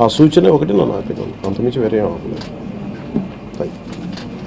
ఆ సూచన ఒకటి నన్ను ఆపినాను అంతమించి వేరే ఏం అవ్వలేదు.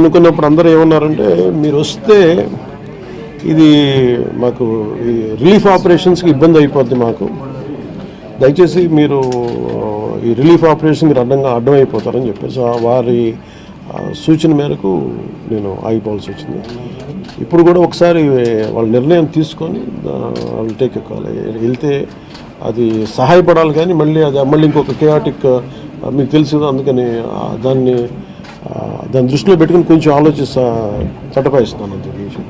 అనుకున్నప్పుడు అందరూ ఏమన్నారంటే మీరు వస్తే ఇది మాకు ఈ రిలీఫ్ ఆపరేషన్స్కి ఇబ్బంది అయిపోద్ది మాకు. దయచేసి మీరు ఈ రిలీఫ్ ఆపరేషన్కి అడ్డంగా అడ్డం అయిపోతారని చెప్పేసి ఆ వారి సూచన మేరకు నేను ఆగిపోవాల్సి వచ్చింది. ఇప్పుడు కూడా ఒకసారి వాళ్ళ నిర్ణయం తీసుకొని వాళ్ళు టేక్ కాల్ వెళ్తే అది సహాయపడాలి కానీ మళ్ళీ అది మళ్ళీ ఇంకొక కేయాటిక్ మీకు తెలుసు కదా, అందుకని దాన్ని దాని దాన్ని దృష్టిలో పెట్టుకుని కొంచెం ఆలోచిస్తా చట్టపాయిస్తున్నాను అంత విషయం.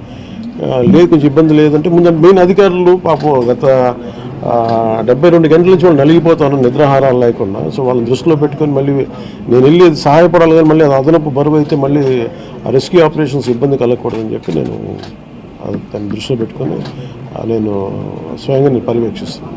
లేదు కొంచెం ఇబ్బంది లేదంటే ముందు మెయిన్ అధికారులు పాపం గత డెబ్బై రెండు గంటల నుంచి వాళ్ళు నలిగిపోతాను నిద్రాహారాలు లేకుండా. సో వాళ్ళని దృష్టిలో పెట్టుకొని మళ్ళీ నేను వెళ్ళి అది సహాయపడాలి కానీ మళ్ళీ అది అదనపు బరువు అయితే మళ్ళీ రెస్క్యూ ఆపరేషన్స్ ఇబ్బంది కలగకూడదని చెప్పి నేను దాన్ని దృష్టిలో పెట్టుకొని నేను స్వయంగా నేను పర్యవేక్షిస్తున్నాను.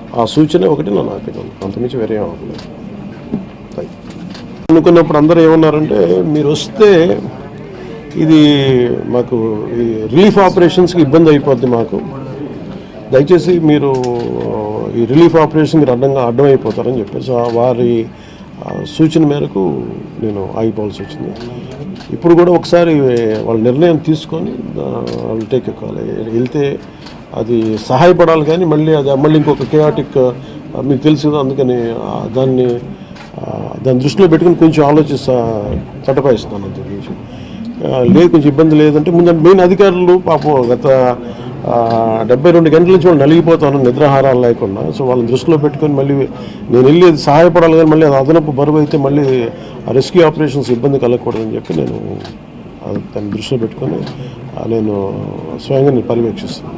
ఆ సూచన ఒకటి నా ఒపీనియన్ అంతమించి వేరే ఏం అవ్వలేదు అనుకున్నప్పుడు అందరూ ఏమన్నారంటే మీరు వస్తే ఇది మాకు ఈ రిలీఫ్ ఆపరేషన్స్కి ఇబ్బంది అయిపోద్ది మాకు. దయచేసి మీరు ఈ రిలీఫ్ ఆపరేషన్కి అడ్డంగా అడ్డం అయిపోతారని చెప్పేసి ఆ వారి సూచన మేరకు నేను ఆగిపోవాల్సి వచ్చింది. ఇప్పుడు కూడా ఒకసారి వాళ్ళ నిర్ణయం తీసుకొని వాళ్ళు టేక్ కాల్ వెళ్తే అది సహాయపడాలి కానీ మళ్ళీ అది మళ్ళీ ఇంకొక కేయాటిక్ మీకు తెలుసు కదా, అందుకని దాన్ని దాని దాన్ని దృష్టిలో పెట్టుకుని కొంచెం ఆలోచిస్తా చట్టపాయిస్తున్నాను అంత ఈ లేదు కొంచెం ఇబ్బంది లేదంటే ముందు మెయిన్ అధికారులు పాపం గత డెబ్బై రెండు గంటల నుంచి వాళ్ళు నలిగిపోతాను నిద్రాహారాలు లేకుండా. సో వాళ్ళని దృష్టిలో పెట్టుకొని మళ్ళీ నేను వెళ్ళి అది సహాయపడాలి కానీ మళ్ళీ అది అదనపు బరువు అయితే మళ్ళీ రెస్క్యూ ఆపరేషన్స్ ఇబ్బంది కలగకూడదని చెప్పి నేను దాన్ని దృష్టిలో పెట్టుకొని నేను స్వయంగా నేను పర్యవేక్షిస్తాను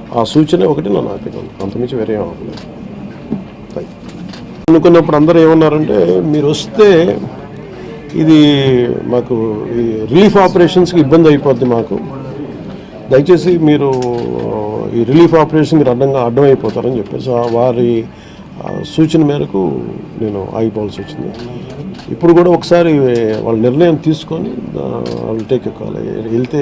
ఆ సూచన ఒకటి నా ఆపినాను అంతమించి వేరే ఏం అవ్వలేదు. అనుకున్నప్పుడు అందరూ ఏమన్నారంటే మీరు వస్తే ఇది మాకు ఈ రిలీఫ్ ఆపరేషన్స్కి ఇబ్బంది అయిపోద్ది మాకు. దయచేసి మీరు ఈ రిలీఫ్ ఆపరేషన్కి అడ్డంగా అడ్డం అయిపోతారని చెప్పేసి ఆ వారి సూచన మేరకు నేను ఆగిపోవాల్సి వచ్చింది. ఇప్పుడు కూడా ఒకసారి వాళ్ళ నిర్ణయం తీసుకొని వాళ్ళు టేక్ కాల్ వెళ్తే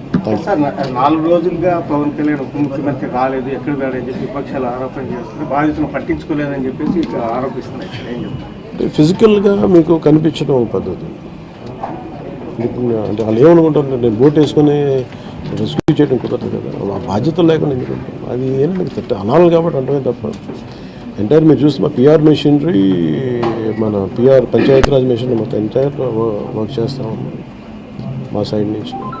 సార్ నా- నాలుగు రోజులుగా పవన్ కళ్యాణ్ ఉప ముఖ్యమంత్రి కాలేదు ఎక్కడ వెళ్ళని చెప్పి విపక్షాలు ఆరోపణ చేస్తున్నాయి బాధితులను పట్టించుకోలేదని చెప్పేసి చెప్తారు? అంటే ఫిజికల్గా మీకు కనిపించడం ఒక పద్ధతి. అంటే వాళ్ళు ఏమనుకుంటారు నేను బోట్ వేసుకొని రెస్క్యూ చేయడం కుదరదు కదా. ఆ బాధ్యత లేకుండా ఎందుకు? అది ఏంటంటే తిట్ట అనాలి కాబట్టి అంటమే తప్ప. ఎంటైర్ మీరు చూస్తే మా పిఆర్ మెషినరీ మన పిఆర్ పంచాయతీరాజ్ మెషినరీ మొత్తం ఎంటైర్ వర్క్ చేస్తా ఉన్నాం. మా సైడ్ నుంచి.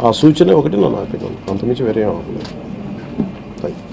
ఆ సూచన ఒకటి నన్ను ఆపినాను అంతమించి వేరే ఏం అవ్వలేదు థ్యాంక్ యూ